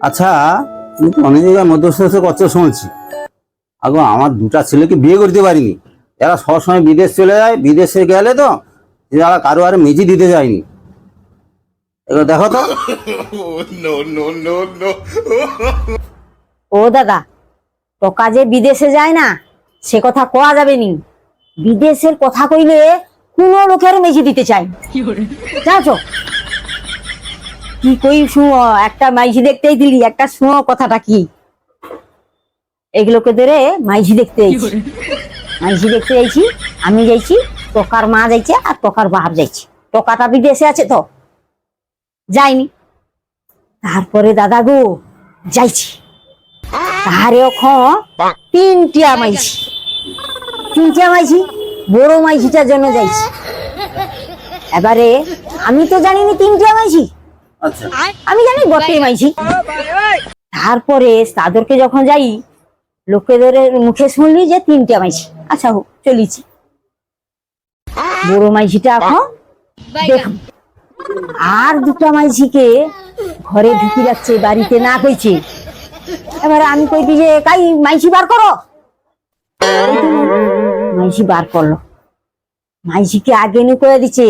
আচ্ছা তুমি তো অনেক জায়গায় মধ্যস্থ করছ শুনছি। আগো আমার দুটা ছেলেকে বিয়ে করতে পারিনি। এরা সবসময় বিদেশ চলে যায় বিদেশে গেলে তো এরা কারও আর মেজি দিতে যায়নি। এগুলো দেখো তো। ও দাদা টকা যে বিদেশে যায় না সে কথা কোয়া যাবে নি? বিদেশের কথা কইলে কোন লোকের মেঝে দিতে চাই জানো কি কই শুনো? একটা মাইঝি দেখতেই দিলি একটা শুনো কথাটা কি? এগুলোকে ধরে মাইঝি দেখতে আইছি মাইঝি দেখতে যাইছি আমি যাইছি টকার মা যাইছে আর টকার বাপ যাইছে। টকাটা বিদেশে আছে তো? যাইনি। তারপরে দাদা গো যাইছি। তাহারে ওখন তিনটিয়া মাইছি তিনটিয়া মাইছি বড় মাইছিটার জন্য যাইছি। এবারে আমি তো জানিনি তিনটিয়া মাইছি আচ্ছা আমি জানি বটে মাইছি তারপরে তাদেরকে যখন যাই, লোকেদের মুখে শুনলি যে তিনটা মাইছি আচ্ছা হোক, চলিছি। বড় মাইছিটা এখন দেখুন আর দুটা মাইছিকে ঘরে ঢুকি যাচ্ছে বাড়িতে না কইছে এবারে আমি কইটি যে, কাই মাইছি বার করো। মাইছি বার করল। মাইছিকে আগে নি করে দিছে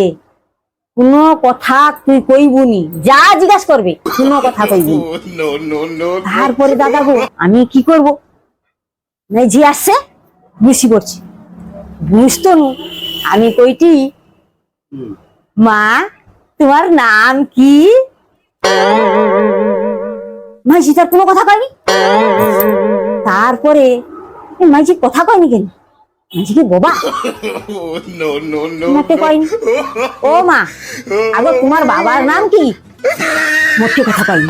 কোনো কথা তুই কইবুনি যা জিজ্ঞাসা করবে কোনো কথা কইবি তারপরে দাদা গো আমি কি করব? মেঝি আসছে বুঝি পড়ছি। বুঝতো নু। আমি কইটি মা তোমার নাম কি? মাঝি তার কোনো কথা কয়নি? তারপরে মাঝি কথা কয়নি কেন? মাঝি কি বোবা মোটে কয়নি ও মা আগে তোমার বাবার নাম কি? মোটে কথা কয়নি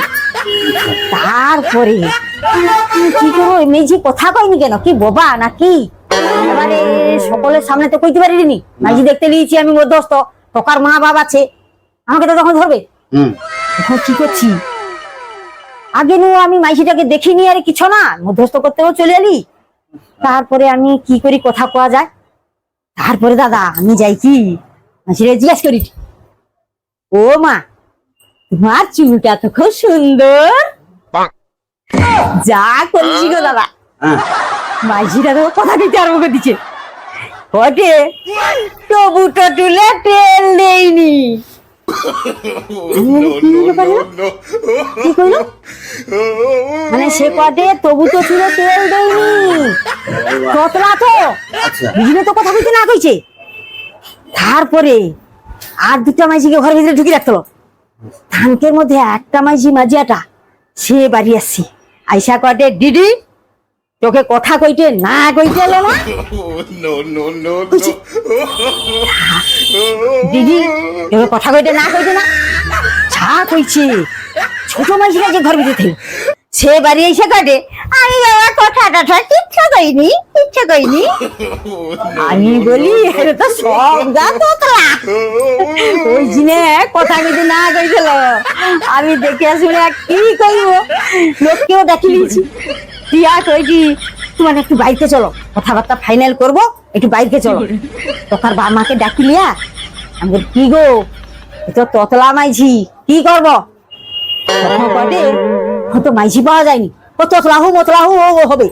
তারপরে কি করব মেঝি কথা কয়নি কেন? কি বোবা নাকি এবারে সকলের সামনে তো কইতে পারিনি। মাঝি দেখতে নিয়েছি আমি মধ্যস্থ তোকার মা বাবা আছে। আমাকে তো তখন ধরবে? হুম। এখন কি করছি? আগে নু আমি মাইসিটাকে দেখিনি আর কিছু না। মধ্যস্থ করতেও চলে এলি। তারপরে আমি কি করি কথা কোয়া যায়? তারপরে দাদা, আমি যাই কি? মাসিরে জিজ্ঞাসা করি। ও মা, তোমার চুলটা তো খুব সুন্দর। যা করছি গো দাদা। মাঝিটা তো কথা দিতে আরম্ভ করে দিচ্ছে। তবু তো তুলে তেল দেয়নি মানে সে কটে তবু তো চুলে তেল দেয়নি ততলা তো আচ্ছা বুঝলে তো কথা বলতে না কইছে তারপরে আর দুটা মাঝিকে ঘরের ভিতরে ঢুকি রাখতো ধানকের মধ্যে একটা মাঝি মাঝিয়াটা সে বাড়ি আসছি আইসা কটে দিদি তোকে কথা কইতে না কইতে এলো না দিদি তোকে কথা কইতে না কইতে না, যা কইছে। ছোট মাঝিরা যে ঘর ভিতরে সে বাড়ি এসে কাটে আমি বাবা, কথা টথা কিচ্ছু কইনি কিচ্ছু কইনি। আমি বলি এটা তো সব গা তোতলা ওই জিনে কথা কইতে না কইছিল। আমি দেখে আর কি কইব? লোককেও ডাকি লিয়েছি টিয়া কইটি তোমার একটু বাড়িতে চলো, কথাবার্তা ফাইনাল করব, একটু বাইরে চলো। তোকার বাবা মাকে ডাকি লিয়া আমি বলি, কি গো? তো ততলা মাইছি কি করব? তখন কটে হয়তো মাইছি পাওয়া যায়নি। ও ততলা হু মতলা হু ও হবে।